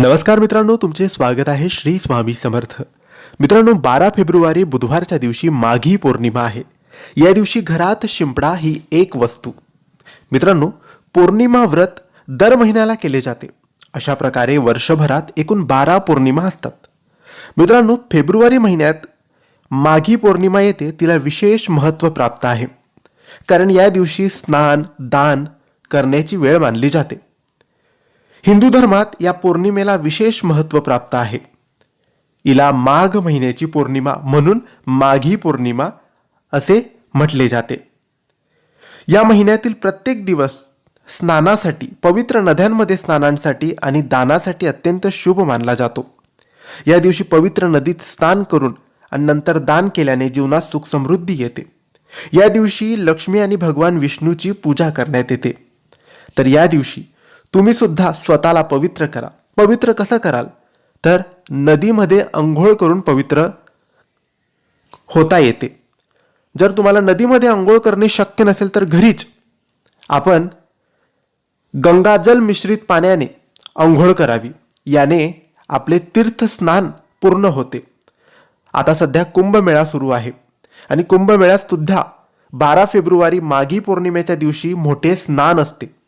नमस्कार मित्रांनो तुमचे स्वागत आहे श्री स्वामी समर्थ. मित्रांनो बारा फेब्रुवारी बुधवारच्या दिवशी माघी पौर्णिमा आहे. या दिवशी घरात शिंपडा ही एक वस्तू. मित्रांनो पौर्णिमा व्रत दर महिन्याला केले जाते. अशा प्रकारे वर्षभरात एकूण बारा पौर्णिमा असतात. मित्रांनो फेब्रुवारी महिन्यात माघी पौर्णिमा येते तिला विशेष महत्त्व प्राप्त आहे. कारण या दिवशी स्नान दान करण्याची वेळ मानली जाते. हिंदू धर्मात या पौर्णिमेला विशेष महत्त्व प्राप्त आहे. हिला माघ महिन्याची पौर्णिमा म्हणून माघी पौर्णिमा असे म्हटले जाते. या महिन्यातील प्रत्येक दिवस स्नानासाठी पवित्र नद्यांमध्ये स्नानांसाठी आणि दानासाठी अत्यंत शुभ मानला जातो. या दिवशी पवित्र नदीत स्नान करून आणि नंतर दान केल्याने जीवनात सुख समृद्धी येते. या दिवशी लक्ष्मी आणि भगवान विष्णूची पूजा करण्यात येते. तर या दिवशी तुम्ही सुद्धा स्वतःला पवित्र करा. पवित्र कसं कराल? तर नदीमध्ये अंघोळ करून पवित्र होता येते. जर तुम्हाला नदीमध्ये अंघोळ करणे शक्य नसेल तर घरीच आपण गंगाजल मिश्रित पाण्याने अंघोळ करावी. याने आपले तीर्थस्नान पूर्ण होते. आता सध्या कुंभमेळा सुरू आहे. आणि कुंभमेळ्यात सुद्धा बारा फेब्रुवारी माघी पौर्णिमेच्या दिवशी मोठे स्नान असते.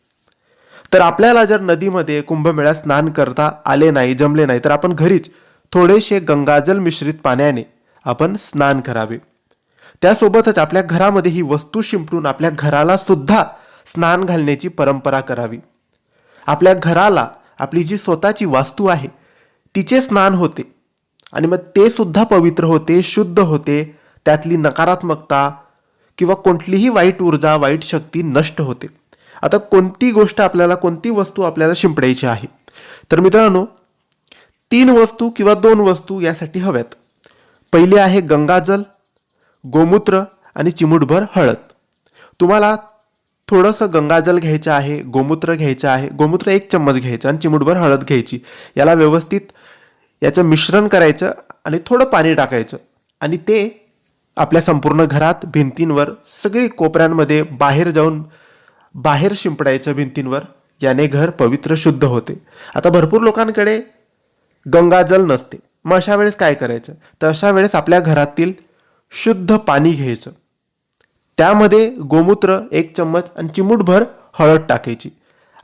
तर आपल्याला जर नदीमध्ये कुंभमेळ्यात स्नान करता आले नाही जमले नाही तर आपण घरीच थोडेसे गंगाजल मिश्रित पाण्याने आपण स्नान करावे. त्यासोबतच आपल्या घरामध्ये ही वस्तू शिंपडून आपल्या घराला सुद्धा स्नान घालण्याची परंपरा करावी. आपल्या घराला आपली जी स्वतःची वास्तू आहे तिचे स्नान होते. आणि मग ते सुद्धा पवित्र होते शुद्ध होते. त्यातली नकारात्मकता किंवा कोणतीही वाईट ऊर्जा वाईट शक्ती नष्ट होते. आता कोणती गोष्ट आपल्याला कोणती वस्तू आपल्याला शिंपडायची आहे? तर मित्रांनो तीन वस्तू किंवा दोन वस्तू यासाठी हव्यात. पहिली आहे गंगाजल गोमूत्र आणि चिमूटभर हळद. तुम्हाला थोडंसं गंगाजल घ्यायचं आहे गोमूत्र घ्यायचं आहे गोमूत्र एक चम्मच घ्यायचं आणि चिमूटभर हळद घ्यायची. याला व्यवस्थित याचं मिश्रण करायचं आणि थोडं पाणी टाकायचं आणि ते आपल्या संपूर्ण घरात भिंतींवर सगळी कोपऱ्यांमध्ये बाहेर जाऊन बाहेर शिंपडायचं भिंतींवर याने घर पवित्र शुद्ध होते. आता भरपूर लोकांकडे गंगाजल नसते. मग अशा वेळेस काय करायचं? तर अशा वेळेस आपल्या घरातील शुद्ध पाणी घ्यायचं. त्यामध्ये गोमूत्र एक चम्मच आणि चिमूटभर हळद टाकायची.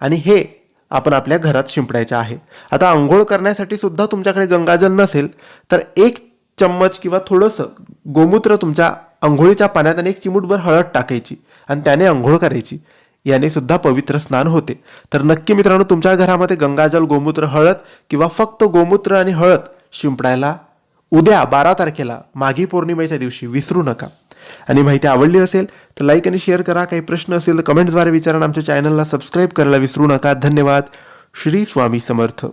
आणि हे आपण आपल्या घरात शिंपडायचं आहे. आता आंघोळ करण्यासाठी सुद्धा तुमच्याकडे गंगाजल नसेल तर एक चम्मच किंवा थोडंसं गोमूत्र तुमच्या आंघोळीच्या पाण्यात आणि एक चिमूटभर हळद टाकायची. आणि त्याने आंघोळ करायची. याने सुद्धा पवित्र स्नान होते. तर नक्की मित्रांनो तुमच्या घरामध्ये गंगाजल गोमूत्र हळद किंवा फक्त गोमूत्र आणि हळद शिंपडायला उद्या बारा तारखेला माघी पौर्णिमेच्या दिवशी विसरू नका. आणि माहिती आवडली असेल तर लाईक आणि शेअर करा. काही प्रश्न असेल तर कमेंट्सद्वारे विचारा आमच्या चॅनलला सबस्क्राईब करायला विसरू नका. धन्यवाद. श्री स्वामी समर्थ.